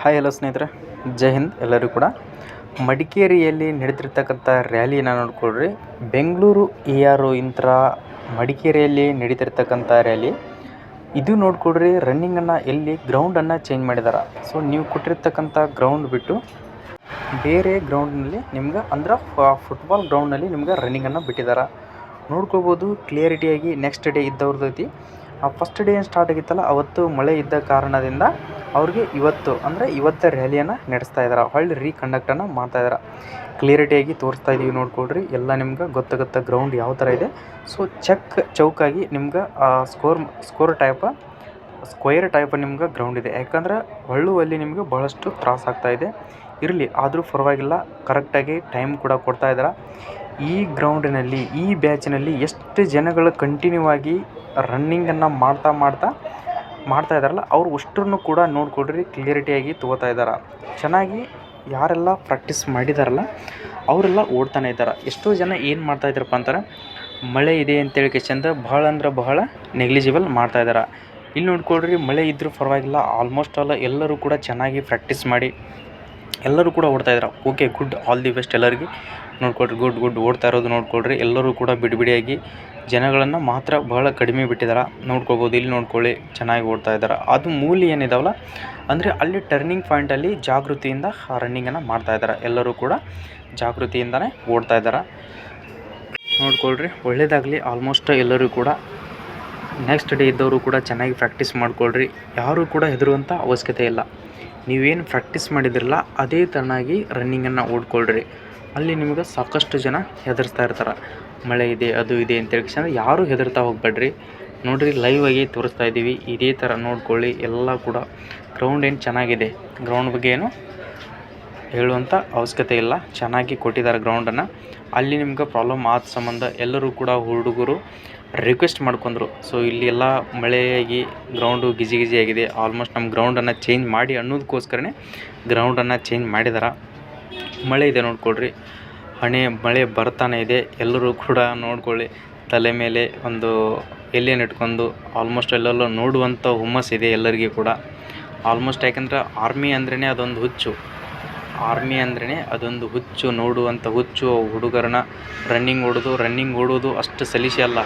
Hi hello ಸ್ನೇಹಿತರೆ, ಜೈ ಹಿಂದ್ ಎಲ್ಲರೂ ಕೂಡ. ಮಡಿಕೇರಿಯಲ್ಲಿ ನಡೀತಿರ್ತಕ್ಕಂಥ ರ್ಯಾಲಿನ ನೋಡ್ಕೊಳ್ರಿ. ಬೆಂಗಳೂರು ಇ ಆರ್ ಇಂತ್ರ ಮಡಿಕೇರಿಯಲ್ಲಿ ನಡೀತಿರ್ತಕ್ಕಂಥ ರ್ಯಾಲಿ. ಇದು ನೋಡ್ಕೊಳ್ರಿ ರನ್ನಿಂಗನ್ನು ಎಲ್ಲಿ ಗ್ರೌಂಡನ್ನು ಚೇಂಜ್ ಮಾಡಿದ್ದಾರೆ ಸೊ ನೀವು ಕೊಟ್ಟಿರ್ತಕ್ಕಂಥ ಗ್ರೌಂಡ್ ಬಿಟ್ಟು ಬೇರೆ ಗ್ರೌಂಡ್ನಲ್ಲಿ ನಿಮ್ಗೆ ಅಂದ್ರೆ ಫುಟ್ಬಾಲ್ ಗ್ರೌಂಡ್ನಲ್ಲಿ ನಿಮ್ಗೆ ರನ್ನಿಂಗನ್ನು ಬಿಟ್ಟಿದ್ದಾರೆ ನೋಡ್ಕೋಬೋದು ಕ್ಲಿಯರಿಟಿಯಾಗಿ ನೆಕ್ಸ್ಟ್ ಡೇ ಇದ್ದವ್ರದ್ದು ಐತಿ ಫಸ್ಟ್ ಡೇ ಏನು ಸ್ಟಾರ್ಟ್ ಆಗಿತ್ತಲ್ಲ, ಅವತ್ತು ಮಳೆ ಇದ್ದ ಕಾರಣದಿಂದ ಅವ್ರಿಗೆ ಇವತ್ತು, ಅಂದರೆ ಇವತ್ತೇ ರ್ಯಾಲಿಯನ್ನು ನಡೆಸ್ತಾ ಇದ್ದಾರೆ ಹೊಳ್ಳಿ ರೀಕಂಡಕ್ಟನ್ನು ಮಾಡ್ತಾ ಇದ್ದಾರೆ ಕ್ಲಿಯರಿಟಿಯಾಗಿ ತೋರಿಸ್ತಾ ಇದ್ದೀವಿ ನೋಡ್ಕೊಳ್ರಿ. ಎಲ್ಲ ನಿಮ್ಗೆ ಗೊತ್ತಾಗುತ್ತೆ ಗ್ರೌಂಡ್ ಯಾವ ಥರ ಇದೆ. ಸೊ ಚೆಕ್ ಚೌಕಾಗಿ ನಿಮ್ಗೆ score score type square type ನಿಮ್ಗೆ ಗ್ರೌಂಡ್ ಇದೆ. ಯಾಕಂದ್ರೆ ಹೊಳ್ಳುವಲ್ಲಿ ನಿಮಗೆ ಭಾಳಷ್ಟು ತ್ರಾಸ ಆಗ್ತಾ ಇದೆ. ಇರಲಿ, ಆದರೂ ಪರವಾಗಿಲ್ಲ ಕರೆಕ್ಟಾಗಿ ಟೈಮ್ ಕೂಡ ಕೊಡ್ತಾ ಇದ್ದಾರೆ ಈ ಗ್ರೌಂಡಿನಲ್ಲಿ, ಈ ಬ್ಯಾಚಿನಲ್ಲಿ ಎಷ್ಟು ಜನಗಳು ಕಂಟಿನ್ಯೂ ಆಗಿ ರನ್ನಿಂಗನ್ನು ಮಾಡ್ತಾ ಮಾಡ್ತಾ ಮಾಡ್ತಾ ಇದ್ದಾರಲ್ಲ, ಅವ್ರು ಅಷ್ಟನ್ನು ಕೂಡ ನೋಡಿಕೊಡ್ರಿ ಕ್ಲಿಯರಿಟಿಯಾಗಿ ತಗೋತಾ ಇದ್ದಾರೆ? ಚೆನ್ನಾಗಿ ಯಾರೆಲ್ಲ ಪ್ರಾಕ್ಟೀಸ್ ಮಾಡಿದಾರಲ್ಲ, ಅವರೆಲ್ಲ ಓಡ್ತಾನೆ ಇದ್ದಾರೆ? ಎಷ್ಟೋ ಜನ ಏನು ಮಾಡ್ತಾ ಇದ್ದಾರಪ್ಪ ಅಂತಾರೆ, ಮಳೆ ಇದೆ ಅಂತೇಳಿ ಕೆಚಂದ ಬಹಳ ಅಂದ್ರೆ ಬಹಳ ನೆಗ್ಲಿಜಿಬಲ್ ಮಾಡ್ತಾ ಇದ್ದಾರೆ? ಇಲ್ಲಿ ನೋಡ್ಕೊಳ್ರಿ, ಮಳೆ ಇದ್ದರೂ ಪರವಾಗಿಲ್ಲ ಆಲ್ಮೋಸ್ಟ್ ಆಲ್ ಎಲ್ಲರೂ ಕೂಡ ಚೆನ್ನಾಗಿ ಪ್ರಾಕ್ಟೀಸ್ ಮಾಡಿ, ಎಲ್ಲರೂ ಕೂಡ ಓಡ್ತಾ ಇದ್ದಾರೆ? Okay good all the best ಎಲ್ಲರಿಗೆ. ನೋಡ್ಕೊಳ್ರಿ, ಗುಡ್ ಗುಡ್ ಓಡ್ತಾ ಇರೋದು ನೋಡ್ಕೊಳ್ರಿ. ಎಲ್ಲರೂ ಕೂಡ ಬಿಡಿಬಿಡಿಯಾಗಿ ಜನಗಳನ್ನು ಮಾತ್ರ ಬಹಳ ಕಡಿಮೆ ಬಿಟ್ಟಿದ್ದಾರೆ ನೋಡ್ಕೋಬೋದು, ಇಲ್ಲಿ ನೋಡ್ಕೊಳ್ಳಿ, ಚೆನ್ನಾಗಿ ಓಡ್ತಾ ಇದ್ದಾರೆ ಅದು ಮೂಲಿ ಏನಿದಾವಲ್ಲ, ಅಂದರೆ ಅಲ್ಲಿ ಟರ್ನಿಂಗ್ ಪಾಯಿಂಟಲ್ಲಿ ಜಾಗೃತಿಯಿಂದ ರನ್ನಿಂಗನ್ನು ಮಾಡ್ತಾ ಇದ್ದಾರೆ ಎಲ್ಲರೂ ಕೂಡ ಜಾಗೃತಿಯಿಂದನೇ ಓಡ್ತಾ ಇದ್ದಾರೆ ನೋಡ್ಕೊಳ್ರಿ, ಒಳ್ಳೇದಾಗಲಿ ಆಲ್ಮೋಸ್ಟ್ ಎಲ್ಲರೂ ಕೂಡ. ನೆಕ್ಸ್ಟ್ ಡೇ ಇದ್ದವರು ಕೂಡ ಚೆನ್ನಾಗಿ ಪ್ರಾಕ್ಟೀಸ್ ಮಾಡ್ಕೊಳ್ರಿ. ಯಾರೂ ಕೂಡ ಹೆದರುವಂಥ ಅವಶ್ಯಕತೆ ಇಲ್ಲ. ನೀವೇನು ಪ್ರಾಕ್ಟೀಸ್ ಮಾಡಿದ್ರಲ್ಲ ಅದೇ ಥರನಾಗಿ ರನ್ನಿಂಗನ್ನು ಓಡ್ಕೊಳ್ರಿ. ಅಲ್ಲಿ ನಿಮಗೆ ಸಾಕಷ್ಟು ಜನ ಹೆದರ್ಸ್ತಾ ಇರ್ತಾರೆ. ಮಳೆ ಇದೆ, ಅದು ಇದೆ ಅಂತ ಅಂದ್ರೆ ಯಾರೂ ಹೆದರ್ತಾ ಹೋಗ್ಬೇಡ್ರಿ. ನೋಡಿರಿ ಲೈವ್ ಆಗಿ ತೋರಿಸ್ತಾ ಇದ್ದೀವಿ ಇದೇ ಥರ ನೋಡ್ಕೊಳ್ಳಿ, ಎಲ್ಲ ಕೂಡ ಗ್ರೌಂಡ್ ಏನು ಚೆನ್ನಾಗಿದೆ? ಗ್ರೌಂಡ್ ಬಗ್ಗೆ ಏನು ಹೇಳುವಂಥ ಅವಶ್ಯಕತೆ ಇಲ್ಲ. ಚೆನ್ನಾಗಿ ಕೊಟ್ಟಿದ್ದಾರೆ ಗ್ರೌಂಡನ್ನು ಅಲ್ಲಿ ನಿಮ್ಗೆ ಪ್ರಾಬ್ಲಮ್ ಆದ ಸಂಬಂಧ ಎಲ್ಲರೂ ಕೂಡ ಹುಡುಗರು ರಿಕ್ವೆಸ್ಟ್ ಮಾಡ್ಕೊಂಡ್ರು. ಸೊ ಇಲ್ಲಿ ಎಲ್ಲ ಮಳೆಯಾಗಿ ಗ್ರೌಂಡು ಗಿಜಿ ಗಿಜಿ ಆಗಿದೆ. ಆಲ್ಮೋಸ್ಟ್ ನಮ್ಮ ಗ್ರೌಂಡನ್ನು ಚೇಂಜ್ ಮಾಡಿ ಅನ್ನೋದಕ್ಕೋಸ್ಕರನೇ ಗ್ರೌಂಡನ್ನು ಚೇಂಜ್ ಮಾಡಿದ್ದಾರೆ ಮಳೆ ಇದೆ ನೋಡ್ಕೊಳ್ರಿ. ಹಣೆ, ಮಳೆ ಬರ್ತಾನೆ ಇದೆ. ಎಲ್ಲರೂ ಕೂಡ ನೋಡ್ಕೊಳ್ಳಿ. ತಲೆ ಮೇಲೆ ಒಂದು ಎಲೆಯನ್ನು ಇಟ್ಕೊಂಡು ಆಲ್ಮೋಸ್ಟ್ ಎಲ್ಲೆಲ್ಲೋ ನೋಡುವಂಥ ಹುಮ್ಮಸ್ಸಿದೆ ಎಲ್ಲರಿಗೂ ಕೂಡ. ಆಲ್ಮೋಸ್ಟ್ ಯಾಕಂದ್ರೆ ಆರ್ಮಿ ಅಂದ್ರೇ ಅದೊಂದು ಹುಚ್ಚು. ಆರ್ಮಿ ಅಂದ್ರೇ ಅದೊಂದು ಹುಚ್ಚು ನೋಡುವಂಥ ಹುಚ್ಚು ಹುಡುಗರನ್ನ ರನ್ನಿಂಗ್ ಓಡೋದು ರನ್ನಿಂಗ್ ಓಡೋದು ಅಷ್ಟು ಸಲೀಸೆ ಅಲ್ಲ.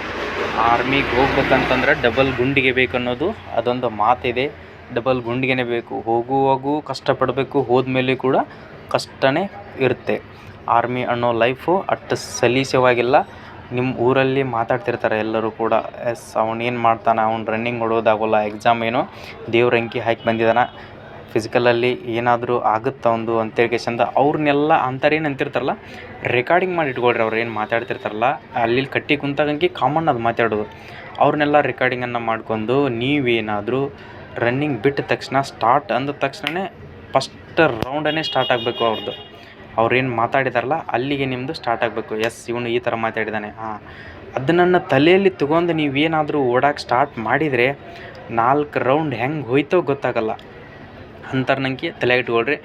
ಆರ್ಮಿಗೆ ಹೋಗ್ಬೇಕಂತಂದ್ರೆ ಡಬಲ್ ಗುಂಡಿಗೆ ಬೇಕನ್ನೋದು ಅದೊಂದು ಮಾತಿದೆ. ಡಬಲ್ ಗುಂಡಿಗೆನೇ ಬೇಕು. ಹೋಗುವಾಗೂ ಕಷ್ಟಪಡಬೇಕು ಹೋದ್ಮೇಲೆ ಕೂಡ ಕಷ್ಟನೇ ಇರುತ್ತೆ. ಆರ್ಮಿ ಅನ್ನೋ ಲೈಫು ಅಷ್ಟು ಸಲೀಸವಾಗಿಲ್ಲ ನಿಮ್ಮ ಊರಲ್ಲಿ ಮಾತಾಡ್ತಿರ್ತಾರೆ ಎಲ್ಲರೂ ಕೂಡ, ಎಸ್ ಏನು ಮಾಡ್ತಾನೆ? ಅವ್ನು ರನ್ನಿಂಗ್ ಓಡೋದಾಗೋಲ್ಲ ಎಕ್ಸಾಮ್ ಏನೋ, ದೇವ್ರ ಅಂಕಿ ಹಾಕಿ ಬಂದಿದ್ದಾನೆ ಫಿಸಿಕಲಲ್ಲಿ ಏನಾದರೂ ಆಗುತ್ತೆ ಒಂದು ಅಂತೇಳಿ ಚಂದ ಅವ್ರನ್ನೆಲ್ಲ ಅಂತಾರೇನು ಅಂತಿರ್ತಾರಲ್ಲ? ರೆಕಾರ್ಡಿಂಗ್ ಮಾಡಿ ಇಟ್ಕೊಳ್ರಿ, ಅವ್ರು ಏನು ಮಾತಾಡ್ತಿರ್ತಾರಲ್ಲ ಅಲ್ಲಿ ಕಟ್ಟಿ ಕುಂತಾಗಂಕಿ ಕಾಮನ್ ಅದು ಮಾತಾಡೋದು. ಅವ್ರನ್ನೆಲ್ಲ ರೆಕಾರ್ಡಿಂಗನ್ನು ಮಾಡ್ಕೊಂಡು ನೀವೇನಾದರೂ ರನ್ನಿಂಗ್ ಬಿಟ್ಟ ತಕ್ಷಣ ಸ್ಟಾರ್ಟ್ ಅಂದ ತಕ್ಷಣವೇ ಫಸ್ಟ್ ರೌಂಡನ್ನೇ ಸ್ಟಾರ್ಟ್ ಆಗಬೇಕು ಅವ್ರದ್ದು ಅವ್ರೇನು ಮಾತಾಡಿದಾರಲ್ಲ, ಅಲ್ಲಿಗೆ ನಿಮ್ಮದು ಸ್ಟಾರ್ಟ್ ಆಗಬೇಕು. ಎಸ್ ಇವನು ಈ ಥರ ಮಾತಾಡಿದ್ದಾನೆ ಹಾಂ. ಅದನ್ನು ತಲೆಯಲ್ಲಿ ತೊಗೊಂಡು ನೀವೇನಾದರೂ ಓಡಾಕೆ ಸ್ಟಾರ್ಟ್ ಮಾಡಿದರೆ ನಾಲ್ಕು ರೌಂಡ್ ಹೆಂಗೆ ಹೋಯ್ತೋ ಗೊತ್ತಾಗಲ್ಲ. ಅಂಥವ್ರನ್ನಂಗೆ ತಲೆ ಇಟ್ಕೊಳ್ರಿ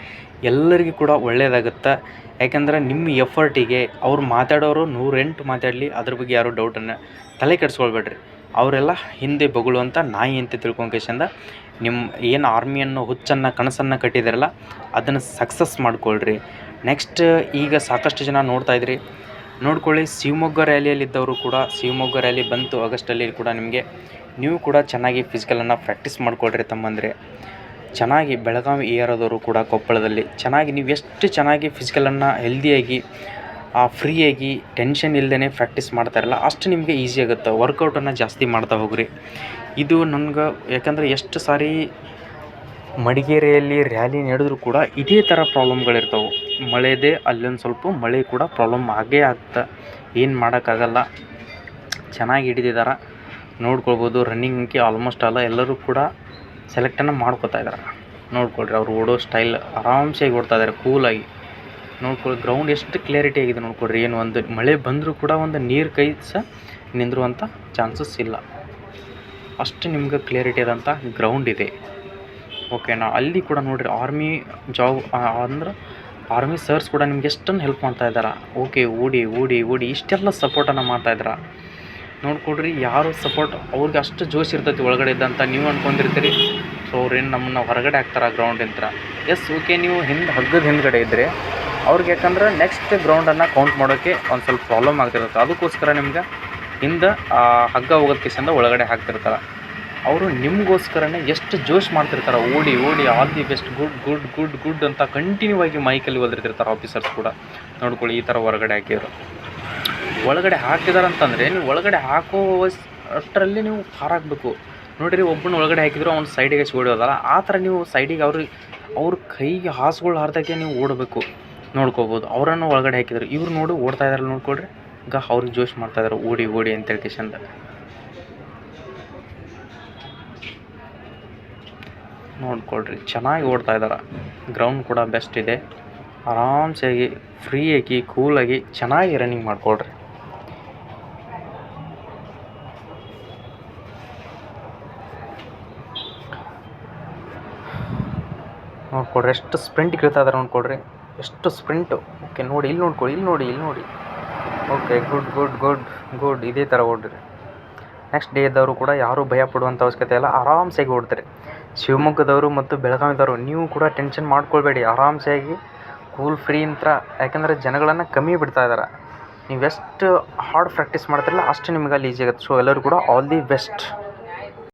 ಎಲ್ಲರಿಗೂ ಕೂಡ ಒಳ್ಳೆಯದಾಗುತ್ತೆ ಯಾಕಂದ್ರೆ ನಿಮ್ಮ ಎಫರ್ಟಿಗೆ ಅವ್ರು ಮಾತಾಡೋರು ನೂರೆಂಟು ಮಾತಾಡಲಿ, ಅದ್ರ ಬಗ್ಗೆ ಯಾರೂ ಡೌಟನ್ನು ತಲೆ ಕೆಡಿಸ್ಕೊಳ್ಬೇಡ್ರಿ. ಅವರೆಲ್ಲ ಹಿಂದೆ ಬೊಗಳುವಂಥ ನಾಯಿ ಅಂತ ತಿಳ್ಕೊಂಕೇಶಂದ ನಿಮ್ಮ ಏನು ಆರ್ಮಿಯನ್ನು, ಹುಚ್ಚನ್ನು, ಕನಸನ್ನು ಕಟ್ಟಿದಾರಲ್ಲ, ಅದನ್ನು ಸಕ್ಸಸ್ ಮಾಡ್ಕೊಳ್ರಿ. ನೆಕ್ಸ್ಟ್ ಈಗ ಸಾಕಷ್ಟು ಜನ ನೋಡ್ತಾ ಇದ್ರಿ. ನೋಡ್ಕೊಳ್ಳಿ, ಶಿವಮೊಗ್ಗ ರ್ಯಾಲಿಯಲ್ಲಿದ್ದವರು ಕೂಡ, ಶಿವಮೊಗ್ಗ ರ್ಯಾಲಿ ಬಂತು ಆಗಸ್ಟಲ್ಲಿ ಕೂಡ ನಿಮಗೆ. ನೀವು ಕೂಡ ಚೆನ್ನಾಗಿ ಫಿಸಿಕಲನ್ನು ಪ್ರಾಕ್ಟೀಸ್ ಮಾಡ್ಕೊಳ್ರಿ ತಮ್ಮಂದರೆ. ಚೆನ್ನಾಗಿ ಬೆಳಗಾವಿ ಏರೋದವರು ಕೂಡ ಕೊಪ್ಪಳದಲ್ಲಿ. ಚೆನ್ನಾಗಿ ನೀವು ಎಷ್ಟು ಚೆನ್ನಾಗಿ ಫಿಸಿಕಲನ್ನು ಹೆಲ್ದಿಯಾಗಿ ಫ್ರೀಯಾಗಿ ಟೆನ್ಷನ್ ಇಲ್ಲದೇ ಪ್ರಾಕ್ಟೀಸ್ ಮಾಡ್ತಾರಲ್ಲ ಅಷ್ಟು ನಿಮಗೆ ಈಸಿ ಆಗುತ್ತೆ. ವರ್ಕೌಟನ್ನು ಜಾಸ್ತಿ ಮಾಡ್ತಾ ಹೋಗ್ರಿ. ಇದು ನನ್ಗೆ ಯಾಕಂದರೆ ಎಷ್ಟು ಸಾರಿ ಮಡಿಕೇರಿಯಲ್ಲಿ ರ್ಯಾಲಿ ನಡೆದ್ರೂ ಕೂಡ ಇದೇ ಥರ ಪ್ರಾಬ್ಲಮ್ಗಳಿರ್ತಾವೆ ಮಳೆದೇ ಅಲ್ಲೊಂದು ಸ್ವಲ್ಪ ಮಳೆ ಕೂಡ ಪ್ರಾಬ್ಲಮ್ ಆಗೇ ಆಗ್ತಾ, ಏನು ಮಾಡೋಕ್ಕಾಗಲ್ಲ. ಚೆನ್ನಾಗಿ ಹಿಡಿದಿದ್ದಾರೆ ನೋಡ್ಕೊಳ್ಬೋದು ರನ್ನಿಂಗ್ಗೆ ಆಲ್ಮೋಸ್ಟ್ ಅಲ್ಲ, ಎಲ್ಲರೂ ಕೂಡ ಸೆಲೆಕ್ಟನ್ನು ಮಾಡ್ಕೋತಾ ಇದ್ದಾರೆ. ನೋಡ್ಕೊಳ್ರಿ, ಅವ್ರು ಓಡೋ ಸ್ಟೈಲ್ ಆರಾಮ್ಸೆ ಓಡ್ತಾ ಇದ್ದಾರೆ ಕೂಲಾಗಿ ನೋಡ್ಕೊಳ್ಳಿ ಗ್ರೌಂಡ್ ಎಷ್ಟು ಕ್ಲಿಯರಿಟಿ ಆಗಿದೆ ನೋಡ್ಕೊಳ್ರಿ. ಏನು ಒಂದು ಮಳೆ ಬಂದರೂ ಕೂಡ ಒಂದು ನೀರು ಕೈ ಸಹ ನಿಂದಿರುವಂಥ ಚಾನ್ಸಸ್ ಇಲ್ಲ. ಅಷ್ಟು ನಿಮ್ಗೆ ಕ್ಲಿಯರಿಟಿ ಆದಂಥ ಗ್ರೌಂಡ್ ಇದೆ. ಓಕೆನಾ ಅಲ್ಲಿ ಕೂಡ ನೋಡಿರಿ ಆರ್ಮಿ ಜಾಬ್ ಅಂದ್ರೆ ಆರ್ಮಿ ಸರ್ಸ್ ಕೂಡ ನಿಮ್ಗೆ ಎಷ್ಟೊಂದು ಹೆಲ್ಪ್ ಮಾಡ್ತಾ ಇದ್ದಾರೆ? ಓಕೆ ಓಡಿ ಓಡಿ ಓಡಿ, ಇಷ್ಟೆಲ್ಲ ಸಪೋರ್ಟನ್ನು ಮಾಡ್ತಾ ಇದ್ದಾರೆ? ನೋಡ್ಕೊಡ್ರಿ ಯಾರು ಸಪೋರ್ಟ್ ಅವ್ರಿಗೆ ಅಷ್ಟು ಜೋಶ್ ಇರ್ತೈತಿ ಒಳಗಡೆ ಇದ್ದಂತ ನೀವು ಅಂದ್ಕೊಂಡಿರ್ತೀರಿ ಸೊ ಅವ್ರೇನು ನಮ್ಮನ್ನ ಹೊರಗಡೆ ಹಾಕ್ತಾರೆ ಗ್ರೌಂಡಿಂದ ಎಸ್ ಓಕೆ ನೀವು ಹಿಂದೆ ಹಗ್ಗದ ಹಿಂದ್ಗಡೆ ಇದ್ದರೆ ಅವ್ರಿಗೆ ಯಾಕಂದ್ರೆ ನೆಕ್ಸ್ಟ್ ಗ್ರೌಂಡನ್ನು ಕೌಂಟ್ ಮಾಡೋಕ್ಕೆ ಒಂದು ಸ್ವಲ್ಪ ಪ್ರಾಬ್ಲಮ್ ಆಗ್ತಿರುತ್ತೆ. ಅದಕ್ಕೋಸ್ಕರ ನಿಮ್ಗೆ ಹಿಂದೆ ಹಗ್ಗ ಹೋಗೋದಕ್ಕಿಂತ ಒಳಗಡೆ ಹಾಕ್ತಿರ್ತಾರೆ. ಅವರು ನಿಮಗೋಸ್ಕರನೇ ಎಷ್ಟು ಜೋಶ್ ಮಾಡ್ತಿರ್ತಾರೆ, ಓಡಿ ಓಡಿ all the best good good good good ಅಂತ ಕಂಟಿನ್ಯೂ ಆಗಿ ಮೈಕಲ್ಲಿ ಒದರ್ತಿರ್ತಾರೆ ಆಫೀಸರ್ಸ್ ಕೂಡ. ನೋಡ್ಕೊಳ್ಳಿ, ಈ ಥರ ಹೊರಗಡೆ ಹಾಕಿದ್ರು. ಒಳಗಡೆ ಹಾಕಿದಾರಂತಂದರೆ ನೀವು ಒಳಗಡೆ ಹಾಕೋ ಅಷ್ಟರಲ್ಲಿ ನೀವು ಹಾರಾಗಬೇಕು ನೋಡಿರಿ ಒಬ್ಬನ ಒಳಗಡೆ ಹಾಕಿದ್ರು ಅವ್ನು ಸೈಡಿಗೆ ಓಡಿ ಓಡೋದಲ್ಲ, ಆ ಥರ ನೀವು ಸೈಡಿಗೆ ಅವ್ರಿಗೆ ಅವ್ರ ಕೈಗೆ ಹಾಸುಗಳು ಹಾರ್ದಾಗೆ ನೀವು ಓಡಬೇಕು. ನೋಡ್ಕೋಬೋದು, ಅವರನ್ನು ಒಳಗಡೆ ಹಾಕಿದ್ರು. ಇವ್ರು ನೋಡಿ ಓಡ್ತಾ ಇದಾರೆ ನೋಡ್ಕೊಳ್ರಿ. ಈಗ ಅವ್ರಿಗೆ ಜೋಶ್ ಮಾಡ್ತಾ ಇದಾರೆ, ಓಡಿ ಓಡಿ ಅಂತೇಳಿ ಹೇಳ್ಕೇಶಂದ ನೋಡ್ಕೊಳ್ರಿ, ಚೆನ್ನಾಗಿ ಓಡ್ತಾ ಇದ್ದಾರೆ ಗ್ರೌಂಡ್ ಕೂಡ ಬೆಸ್ಟ್ ಇದೆ. ಆರಾಮ್ಸಾಗಿ ಫ್ರೀಯಾಗಿ, ಕೂಲಾಗಿ, ಚೆನ್ನಾಗಿ ರನ್ನಿಂಗ್ ಮಾಡ್ಕೊಳ್ರಿ. ನೋಡ್ಕೊಡ್ರಿ ಎಷ್ಟು ಸ್ಪ್ರಿಂಟ್ ಕೇಳ್ತಾ ಇದಾರೆ ನೋಡ್ಕೊಡ್ರಿ ಎಷ್ಟು ಸ್ಪ್ರಿಂಟು ಓಕೆ ನೋಡಿ, ಇಲ್ಲಿ ನೋಡ್ಕೊಳ್ಳಿ ಇಲ್ಲಿ ನೋಡಿ ಇಲ್ಲಿ ನೋಡಿ. Okay good good good good ಇದೇ ಥರ ಓಡ್ರಿ. ನೆಕ್ಸ್ಟ್ ಡೇ ಇದ್ದವರು ಕೂಡ ಯಾರೂ ಭಯ ಪಡುವಂಥ ಅವಶ್ಯಕತೆ ಇಲ್ಲ. ಆರಾಮ್ಸಾಗಿ ಓಡ್ತಾರೆ. ಶಿವಮೊಗ್ಗದವರು ಮತ್ತು ಬೆಳಗಾವಿದವರು, ನೀವು ಕೂಡ ಟೆನ್ಷನ್ ಮಾಡ್ಕೊಳ್ಬೇಡಿ. ಆರಾಮ್ಸಾಗಿ ಕೂಲ್ ಫ್ರೀ ಅಂತ ಯಾಕಂದರೆ ಜನಗಳನ್ನು ಕಮ್ಮಿ ಬಿಡ್ತಾ ಇದ್ದಾರೆ ನೀವು ಎಷ್ಟು ಹಾರ್ಡ್ ಪ್ರಾಕ್ಟೀಸ್ ಮಾಡ್ತಿರಲ್ಲ, ಅಷ್ಟು ನಿಮ್ಗೆ ಅಲ್ಲಿ ಈಸಿ ಆಗುತ್ತೆ. ಸೊ ಎಲ್ಲರೂ ಕೂಡ ಆಲ್ ದಿ ಬೆಸ್ಟ್